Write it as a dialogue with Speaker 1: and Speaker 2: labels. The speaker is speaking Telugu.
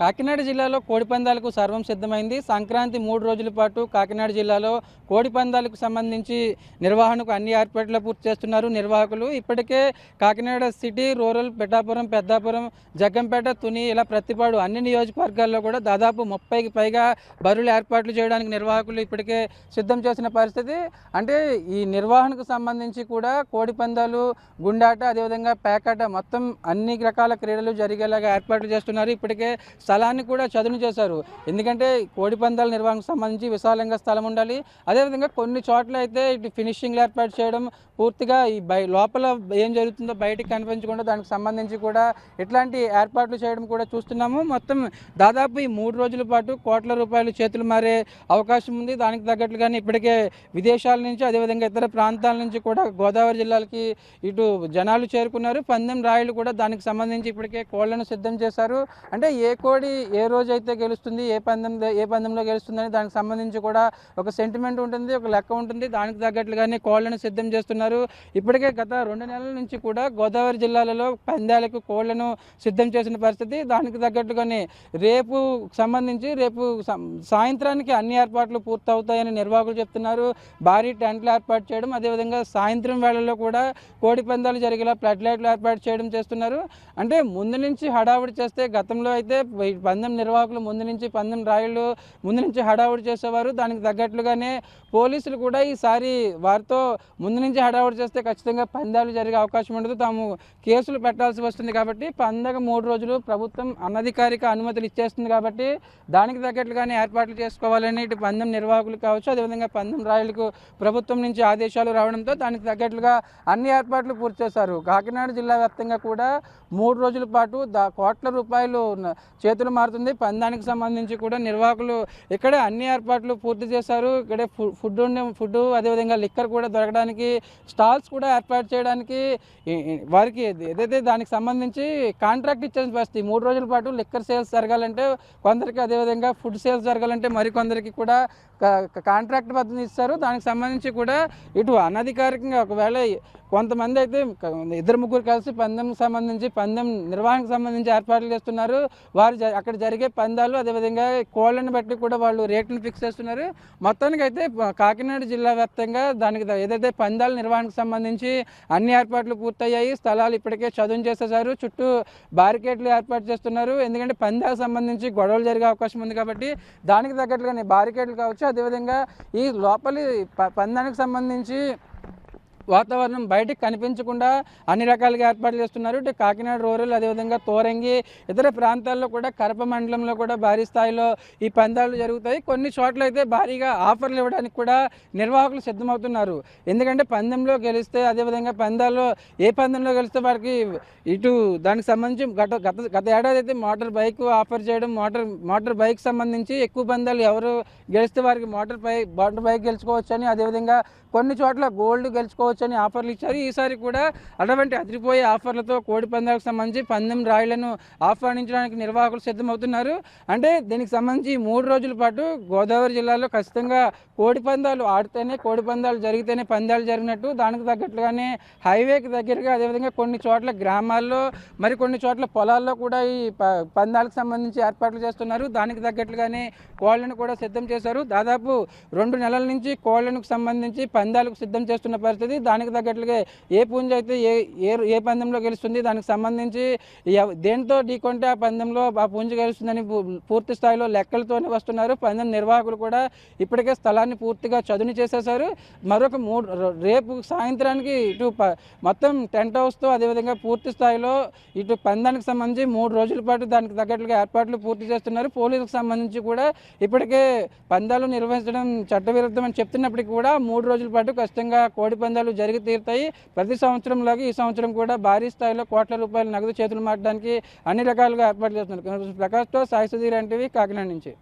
Speaker 1: కాకినాడ జిల్లాలో కోడిపందాలకు సర్వం సిద్ధమైంది. సంక్రాంతి మూడు రోజుల పాటు కాకినాడ జిల్లాలో కోడిపందాలకు సంబంధించి నిర్వహణకు అన్ని ఏర్పాట్లు పూర్తి చేస్తున్నారు నిర్వాహకులు. ఇప్పటికే కాకినాడ సిటీ రూరల్ పిఠాపురం పెద్దాపురం జగ్గంపేట తుని ఇలా ప్రతిపాడు అన్ని నియోజకవర్గాల్లో కూడా దాదాపు ముప్పైకి పైగా బరువులు ఏర్పాట్లు చేయడానికి నిర్వాహకులు ఇప్పటికే సిద్ధం చేసిన పరిస్థితి. అంటే ఈ నిర్వహణకు సంబంధించి కూడా కోడిపందాలు గుండాట అదేవిధంగా పేకాట మొత్తం అన్ని రకాల క్రీడలు జరిగేలాగా ఏర్పాట్లు చేస్తున్నారు. ఇప్పటికే స్థలాన్ని కూడా చదును చేశారు. ఎందుకంటే కోడి పందాల నిర్వహణకు సంబంధించి విశాలంగా స్థలం ఉండాలి. అదేవిధంగా కొన్ని చోట్ల అయితే ఇటు ఫినిషింగ్లు ఏర్పాటు చేయడం పూర్తిగా ఈ బై లోపల ఏం జరుగుతుందో బయటికి కనిపించకుండా దానికి సంబంధించి కూడా ఇట్లాంటి ఏర్పాట్లు చేయడం కూడా చూస్తున్నాము. మొత్తం దాదాపు ఈ మూడు రోజుల పాటు కోట్ల రూపాయలు చేతులు మారే అవకాశం ఉంది. దానికి తగ్గట్లుగానే ఇప్పటికే విదేశాల నుంచి అదేవిధంగా ఇతర ప్రాంతాల నుంచి కూడా గోదావరి జిల్లాలకి ఇటు జనాలు చేరుకున్నారు. పందెం రాయలు కూడా దానికి సంబంధించి ఇప్పటికే కోళ్ళను సిద్ధం చేశారు. అంటే ఏ కోడి ఏ రోజు అయితే గెలుస్తుంది ఏ పందెంలో ఏ పందెంలో గెలుస్తుందని దానికి సంబంధించి కూడా ఒక సెంటిమెంట్ ఉంటుంది ఒక లెక్క ఉంటుంది. దానికి తగ్గట్లుగానే కోళ్ళను సిద్ధం చేస్తున్నారు. ఇప్పటికే గత రెండు నెలల నుంచి కూడా గోదావరి జిల్లాలలో పందాలకు కోళ్ళను సిద్ధం చేసిన పరిస్థితి. దానికి తగ్గట్టుగానే రేపు సంబంధించి రేపు సాయంత్రానికి అన్ని ఏర్పాట్లు పూర్తవుతాయని నిర్వాహకులు చెప్తున్నారు. భారీ టెంట్లు ఏర్పాటు చేయడం అదేవిధంగా సాయంత్రం వేళల్లో కూడా కోడి పందాలు జరిగేలా ఫ్లడ్ లైట్లు ఏర్పాటు చేయడం చేస్తున్నారు. అంటే ముందు నుంచి హడావుడి చేస్తే గతంలో అయితే పందెం నిర్వాహకులు ముందు నుంచి పందెం రాయుళ్ళు ముందు నుంచి హడావుడి చేసేవారు. దానికి తగ్గట్లుగానే పోలీసులు కూడా ఈసారి వారితో ముందు నుంచి హడావుడి చేస్తే ఖచ్చితంగా పందాలు జరిగే అవకాశం ఉండదు. తాము కేసులు పెట్టాల్సి వస్తుంది కాబట్టి పండగ మూడు రోజులు ప్రభుత్వం అనధికారిక అనుమతులు ఇచ్చేస్తుంది కాబట్టి దానికి తగ్గట్లుగానే ఏర్పాట్లు చేసుకోవాలని ఇటు పందెం నిర్వాహకులు కావచ్చు అదేవిధంగా పందెం రాయులకు ప్రభుత్వం నుంచి ఆదేశాలు రావడంతో దానికి తగ్గట్లుగా అన్ని ఏర్పాట్లు పూర్తి చేశారు. కాకినాడ జిల్లా వ్యాప్తంగా కూడా మూడు రోజుల పాటు దా కోట్ల రూపాయలు చే చేతులు మారుతుంది. పందానికి సంబంధించి కూడా నిర్వాహకులు ఇక్కడే అన్ని ఏర్పాట్లు పూర్తి చేశారు. ఇక్కడే ఫుడ్ ఉండే ఫుడ్ అదేవిధంగా లిక్కర్ కూడా దొరకడానికి స్టాల్స్ కూడా ఏర్పాటు చేయడానికి వారికి ఏదైతే దానికి సంబంధించి కాంట్రాక్ట్ ఇచ్చేసిన పరిస్థితి మూడు రోజుల పాటు లిక్కర్ సేల్స్ జరగాలంటే కొందరికి అదేవిధంగా ఫుడ్ సేల్స్ జరగాలంటే మరికొందరికి కూడా కాంట్రాక్ట్ పద్ధతి ఇస్తారు. దానికి సంబంధించి కూడా ఇటు అనధికారికంగా ఒకవేళ కొంతమంది అయితే ఇద్దరు ముగ్గురు కలిసి పందెం సంబంధించి పందెం నిర్వహణకు సంబంధించి ఏర్పాట్లు చేస్తున్నారు. వారు అక్కడ జరిగే పందాలు అదేవిధంగా కోళ్ళని బట్టి కూడా వాళ్ళు రేట్లను ఫిక్స్ చేస్తున్నారు. మొత్తానికి అయితే కాకినాడ జిల్లా వ్యాప్తంగా దానికి ఏదైతే పందాల నిర్వహణకు సంబంధించి అన్ని ఏర్పాట్లు పూర్తయ్యాయి స్థలాలు ఇప్పటికే చదును చేసేసారు చుట్టూ బారికేట్లు ఏర్పాటు చేస్తున్నారు. ఎందుకంటే పందాలకు సంబంధించి గొడవలు జరిగే అవకాశం ఉంది కాబట్టి దానికి తగ్గట్లుగానే బారికేట్లు కావచ్చు. అదేవిధంగా ఈ లోపలి ప- పందానికి సంబంధించి వాతావరణం బయటకు కనిపించకుండా అన్ని రకాలుగా ఏర్పాట్లు చేస్తున్నారు. ఇటు కాకినాడ రూరల్ అదేవిధంగా తోరంగి ఇతర ప్రాంతాల్లో కూడా కరప మండలంలో కూడా భారీ స్థాయిలో ఈ పందాలు జరుగుతాయి. కొన్ని చోట్ల అయితే భారీగా ఆఫర్లు ఇవ్వడానికి కూడా నిర్వాహకులు సిద్ధమవుతున్నారు. ఎందుకంటే పందెంలో గెలిస్తే అదేవిధంగా పందాల్లో ఏ పందెంలో గెలిస్తే వారికి ఇటు దానికి సంబంధించి గత గత గత ఏడాది అయితే మోటార్ బైక్ ఆఫర్ చేయడం మోటార్ మోటార్ బైక్ సంబంధించి ఎక్కువ పందాలు ఎవరు గెలిస్తే వారికి మోటార్ బైక్ మోటార్ బైక్ గెలుచుకోవచ్చు అని అదేవిధంగా కొన్ని చోట్ల గోల్డ్ గెలుచుకోవచ్చు అని ఆఫర్లు ఇచ్చారు. ఈసారి కూడా అటువంటి అదిరిపోయే ఆఫర్లతో కోడి పందాలకు సంబంధించి పందెం రాయులను ఆహ్వానించడానికి నిర్వాహకులు సిద్ధమవుతున్నారు. అంటే దీనికి సంబంధించి మూడు రోజుల పాటు గోదావరి జిల్లాలో ఖచ్చితంగా కోడి పందాలు ఆడితేనే కోడి పందాలు జరిగితేనే పందాలు జరిగినట్టు దానికి తగ్గట్లుగానే హైవేకి దగ్గరగా అదేవిధంగా కొన్ని చోట్ల గ్రామాల్లో మరి కొన్ని చోట్ల పొలాల్లో కూడా ఈ ప- పందాలకు సంబంధించి ఏర్పాట్లు చేస్తున్నారు. దానికి తగ్గట్లుగానే కోళ్ళను కూడా సిద్ధం చేశారు. దాదాపు రెండు నెలల నుంచి కోళ్ళకు సంబంధించి పందాలకు సిద్ధం చేస్తున్న పరిస్థితి. దానికి తగ్గట్లుగా ఏ పుంజ అయితే ఏ ఏ ఏ పందెంలో గెలుస్తుంది దానికి సంబంధించి దేంతో ఢీకొంటే ఆ పందెంలో ఆ పుంజ గెలుస్తుందని పూర్తి స్థాయిలో లెక్కలతోనే వస్తున్నారు. పందెం నిర్వాహకులు కూడా ఇప్పటికే స్థలాన్ని పూర్తిగా చదును చేసేశారు. మరొక మూడు రేపు సాయంత్రానికి ఇటు మొత్తం టెంట్ హౌస్తో అదేవిధంగా పూర్తి స్థాయిలో ఇటు పందానికి సంబంధించి మూడు రోజుల పాటు దానికి తగ్గట్లుగా ఏర్పాట్లు పూర్తి చేస్తున్నారు. పోలీసులకు సంబంధించి కూడా ఇప్పటికే పందాలు నిర్వహించడం చట్టవిరుద్ధం అని చెప్తున్నప్పటికీ కూడా మూడు రోజుల పాటు ఖచ్చితంగా కోడి పందాలు జరిగి తీరుతాయి. ప్రతి సంవత్సరంలాగా ఈ సంవత్సరం కూడా భారీ స్థాయిలో కోట్ల రూపాయల నగదు చేతులు మార్చడానికి అన్ని రకాలుగా ఏర్పాట్లు చేస్తున్నారు. ప్రకాష్తో సాయి సుధీర్ లాంటివి కాకినాడ నుంచి.